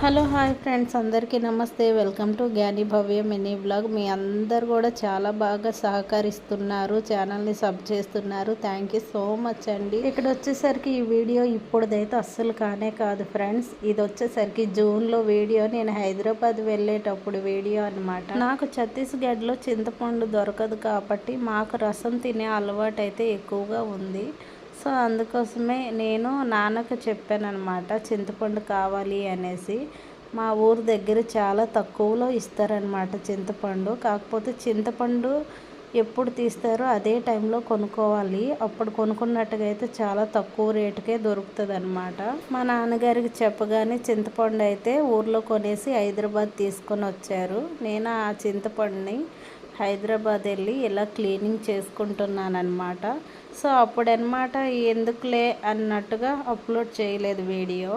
Hello hi friends అందరికీ నమస్తే. Welcome to జ్ఞాని భవ్య మినీ బ్లాగ్. మీ అందరు కూడా చాలా బాగా సహకరిస్తున్నారు ఛానల్ని సబ్ చేస్తున్నారు. థ్యాంక్ యూ సో మచ్ అండి. ఇక్కడ వచ్చేసరికి ఈ వీడియో ఇప్పుడుదైతే అస్సలు కానే కాదు ఫ్రెండ్స్. ఇది వచ్చేసరికి జూన్లో వీడియో. నేను హైదరాబాద్ వెళ్ళేటప్పుడు వీడియో అనమాట నాకు ఛత్తీస్గఢ్లో చింతపండు దొరకదు కాబట్టి మాకు రసం తినే అలవాటు అయితే ఎక్కువగా ఉంది. సో అందుకోసమే నేను నాన్నకు చెప్పానమాట చింతపండు కావాలి అనేసి. మా ఊరు దగ్గర చాలా తక్కువలో ఇస్తారనమాట చింతపండు. కాకపోతే చింతపండు ఎప్పుడు తీస్తారో అదే టైంలో కొనుక్కోవాలి. అప్పుడు కొనుక్కున్నట్టుగా అయితే చాలా తక్కువ రేటుకే దొరుకుతుంది అనమాట మా నాన్నగారికి చెప్పగానే చింతపండు అయితే ఊర్లో కొనేసి హైదరాబాద్ తీసుకొని వచ్చారు. నేను ఆ చింతపండుని హైదరాబాద్ వెళ్ళి ఇలా క్లీనింగ్ చేసుకుంటున్నాను అనమాట సో అప్పుడనమాట ఎందుకులే అన్నట్టుగా అప్లోడ్ చేయలేదు వీడియో.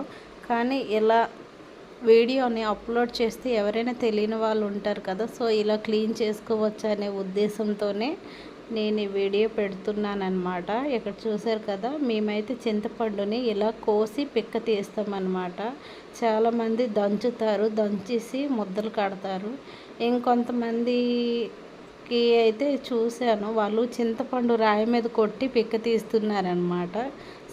కానీ ఇలా వీడియోని అప్లోడ్ చేస్తే ఎవరైనా తెలియని వాళ్ళు ఉంటారు కదా సో ఇలా క్లీన్ చేసుకోవచ్చు అనే ఉద్దేశంతోనే నేను ఈ వీడియో పెడుతున్నానమాట ఇక్కడ చూసారు కదా మేమైతే చింతపండుని ఇలా కోసి పిక్క తీస్తామన్నమాట. చాలామంది దంచుతారు దంచేసి ముద్దలు కడతారు. ఇంకొంతమంది కి అయితే చూశాను. వాళ్ళు చింతపండు రాయి మీద కొట్టి పిక్క తీస్తున్నారనమాట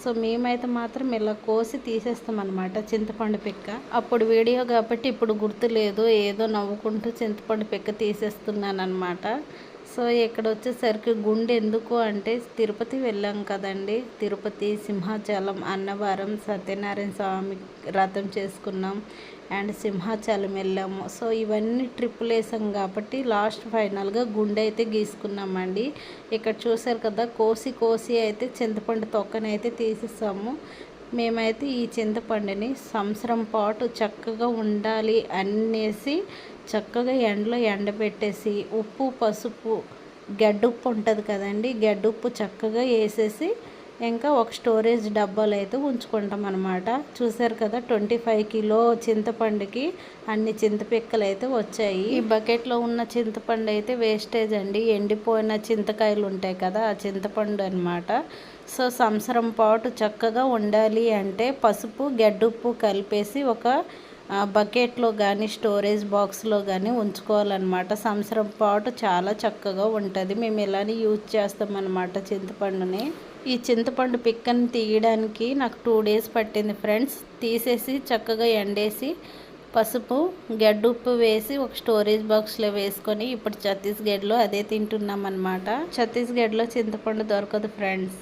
సో మేమైతే మాత్రం ఇలా కోసి తీసేస్తాం అనమాట చింతపండు పిక్క. అప్పుడు వీడియో కాబట్టి ఇప్పుడు గుర్తులేదు. ఏదో నవ్వుకుంటూ చింతపండు పిక్క తీసేస్తున్నాను అనమాట సో ఇక్కడ వచ్చేసరికి గుండె ఎందుకు అంటే తిరుపతి వెళ్ళాం కదండి. తిరుపతి సింహాచలం అన్నవరం సత్యనారాయణ స్వామి రథం చేసుకున్నాం అండ్ సింహాచలం వెళ్ళాము. సో ఇవన్నీ ట్రిప్పులు వేసాం కాబట్టి లాస్ట్ ఫైనల్గా గుండె అయితే గీసుకున్నామండి. ఇక్కడ చూసారు కదా కోసి కోసి అయితే చింతపండు తొక్కనైతే తీసేసాము. మేమైతే ఈ చింతపండుని సంవత్సరం పాటు చక్కగా ఉండాలి అనేసి చక్కగా ఎండలో ఎండబెట్టేసి ఉప్పు పసుపు గడ్డుప్పు ఉంటుంది కదండి గడ్డుప్పు చక్కగా వేసేసి ఇంకా ఒక స్టోరేజ్ డబ్బాలు అయితే ఉంచుకుంటాం అనమాట చూసారు కదా ట్వంటీ ఫైవ్ కిలో చింతపండుకి అన్ని చింతపిక్కలు అయితే వచ్చాయి. ఈ బకెట్లో ఉన్న చింతపండు అయితే వేస్టేజ్ అండి. ఎండిపోయిన చింతకాయలు ఉంటాయి కదా ఆ చింతపండు అనమాట సో సంవత్సరం పాటు చక్కగా ఉండాలి అంటే పసుపు గడ్డుప్పు కలిపేసి ఒక బకెట్లో కానీ స్టోరేజ్ బాక్స్లో కానీ ఉంచుకోవాలన్నమాట. సంవత్సరం పాటు చాలా చక్కగా ఉంటుంది. మేము ఇలానే యూజ్ చేస్తామన్నమాట చింతపండుని. ఈ చింతపండు పిక్కని తీయడానికి నాకు టూ డేస్ పట్టింది ఫ్రెండ్స్. తీసేసి చక్కగా ఎండేసి పసుపు గడ్డుప్పు వేసి ఒక స్టోరేజ్ బాక్స్లో వేసుకొని ఇప్పుడు ఛత్తీస్గఢ్లో అదే తింటున్నాం అనమాట ఛత్తీస్గఢ్లో చింతపండు దొరకదు ఫ్రెండ్స్.